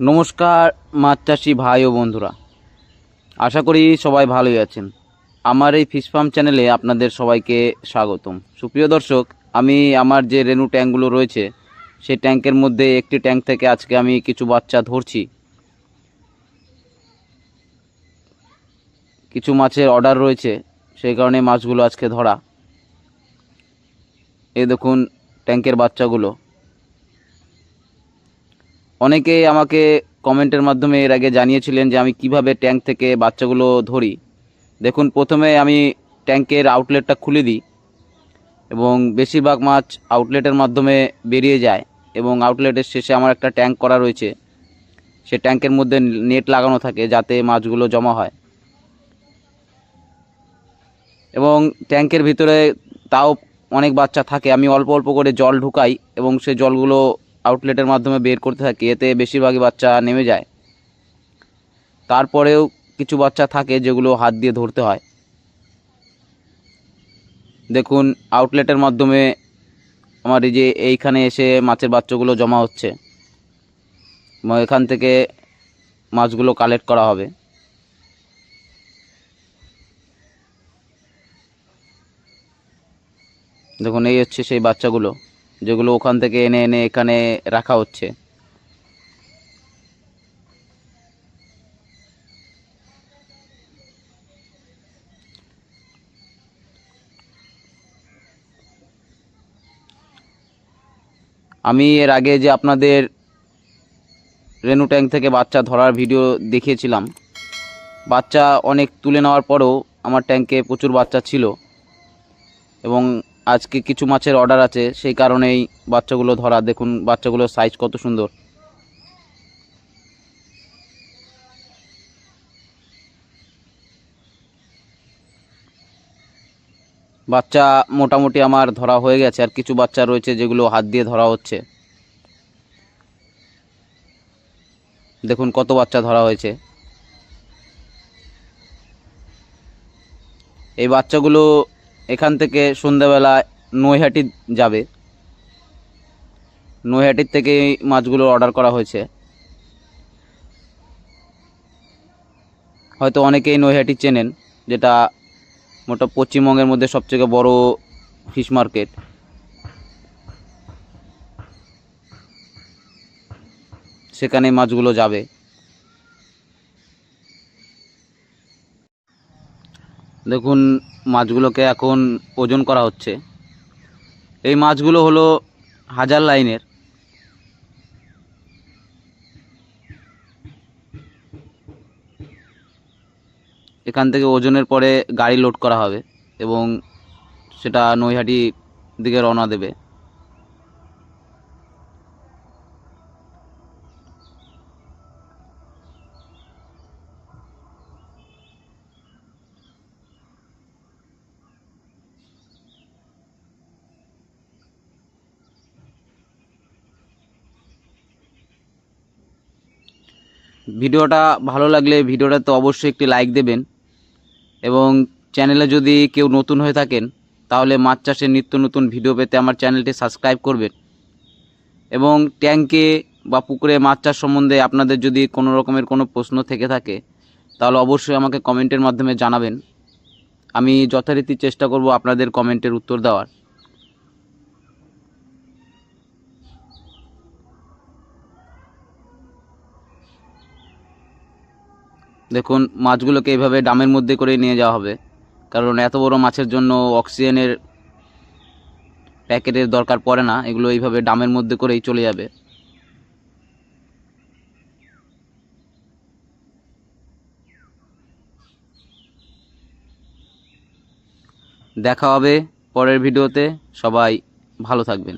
নমস্কার মাছ চাষি ভাই ও বন্ধুরা। আশা করি সবাই ভালোই আছেন। আমার এই ফিশ ফার্ম চ্যানেলে আপনাদের সবাইকে স্বাগতম। সুপ্রিয় দর্শক, আমি আমার যে রেনু ট্যাঙ্কগুলো রয়েছে, সেই ট্যাঙ্কের মধ্যে একটি ট্যাঙ্ক থেকে আজকে আমি কিছু বাচ্চা ধরছি। কিছু মাছের অর্ডার রয়েছে, সেই কারণে মাছগুলো আজকে ধরা। এই দেখুন, ট্যাঙ্কের বাচ্চাগুলো। অনেকেই আমাকে কমেন্টের মাধ্যমে এর আগে জানিয়েছিলেন যে আমি কীভাবে ট্যাঙ্ক থেকে বাচ্চাগুলো ধরি। দেখুন, প্রথমে আমি ট্যাঙ্কের আউটলেটটা খুলে দিই এবং বেশিরভাগ মাছ আউটলেটের মাধ্যমে বেরিয়ে যায় এবং আউটলেটের শেষে আমার একটা ট্যাঙ্ক করা রয়েছে। সে ট্যাঙ্কের মধ্যে নেট লাগানো থাকে যাতে মাছগুলো জমা হয়। এবং ট্যাঙ্কের ভিতরে তাও অনেক বাচ্চা থাকে। আমি অল্প অল্প করে জল ঢুকাই এবং সে জলগুলো আউটলেটের মাধ্যমে বের করতে থাকি, এতে বেশিরভাগই বাচ্চা নেমে যায়। তারপরেও কিছু বাচ্চা থাকে যেগুলো হাত দিয়ে ধরতে হয়। দেখুন আউটলেটের মাধ্যমে আমার এই যে এইখানে এসে মাছের বাচ্চাগুলো জমা হচ্ছে। এখান থেকে মাছগুলো কালেক্ট করা হবে। দেখুন, এই হচ্ছে সেই বাচ্চাগুলো। যেগুলো ওখান থেকে এনে এনে এখানে রাখা হচ্ছে। আমি এর আগে যে আপনাদের রেনু ট্যাঙ্ক থেকে বাচ্চা ধরার ভিডিও দেখিয়েছিলাম, বাচ্চা অনেক তুলে নেওয়ার পরেও আমার ট্যাঙ্কে প্রচুর বাচ্চা ছিল এবং আজকে কিছু মাছের অর্ডার আছে, সেই কারণেই বাচ্চাগুলো ধরা। দেখুন বাচ্চাগুলোর সাইজ কত সুন্দর। বাচ্চা মোটামুটি আমার ধরা হয়ে গেছে, আর কিছু বাচ্চা রয়েছে যেগুলো হাত দিয়ে ধরা হচ্ছে। দেখুন কত বাচ্চা ধরা হয়েছে। এই বাচ্চাগুলো এখান থেকে সন্ধ্যাবেলা নৈহাটি যাবে। নৈহাটির থেকে মাছগুলো অর্ডার করা হয়েছে। হয়তো অনেকেই নৈহাটি চেনেন, যেটা মোটা পশ্চিমবঙ্গের মধ্যে সবথেকে বড় ফিশ মার্কেট সেখানে মাছগুলো যাবে। দেখুন, মাছগুলোকে এখন ওজন করা হচ্ছে। এই মাছগুলো হলো হাজার লাইনের। এখান থেকে ওজনের পরে গাড়ি লোড করা হবে এবং সেটা নৈহাটি দিকে রওনা দেবে। ভিডিওটা ভালো লাগলে ভিডিওটাতে অবশ্যই একটি লাইক দেবেন। এবং চ্যানেলে যদি কেউ নতুন হয়ে থাকেন, তাহলে মাছ চাষের নিত্য নতুন ভিডিও পেতে আমার চ্যানেলটি সাবস্ক্রাইব করবেন। এবং ট্যাঙ্কে বা পুকুরে মাছ চাষ সম্বন্ধে আপনাদের যদি কোনো রকমের কোনো প্রশ্ন থেকে থাকে, তাহলে অবশ্যই আমাকে কমেন্টের মাধ্যমে জানাবেন। আমি যথারীতি চেষ্টা করব আপনাদের কমেন্টের উত্তর দেওয়ার। দেখুন, মাছগুলোকে এইভাবে ডামের মধ্যে করে নিয়ে যাওয়া হবে। কারণ এত বড় মাছের জন্য অক্সিজেনের প্যাকেটের দরকার পড়ে না, এগুলো এইভাবে ডামের মধ্যে করেই চলে যাবে। দেখা হবে পরের ভিডিওতে। সবাই ভালো থাকবেন।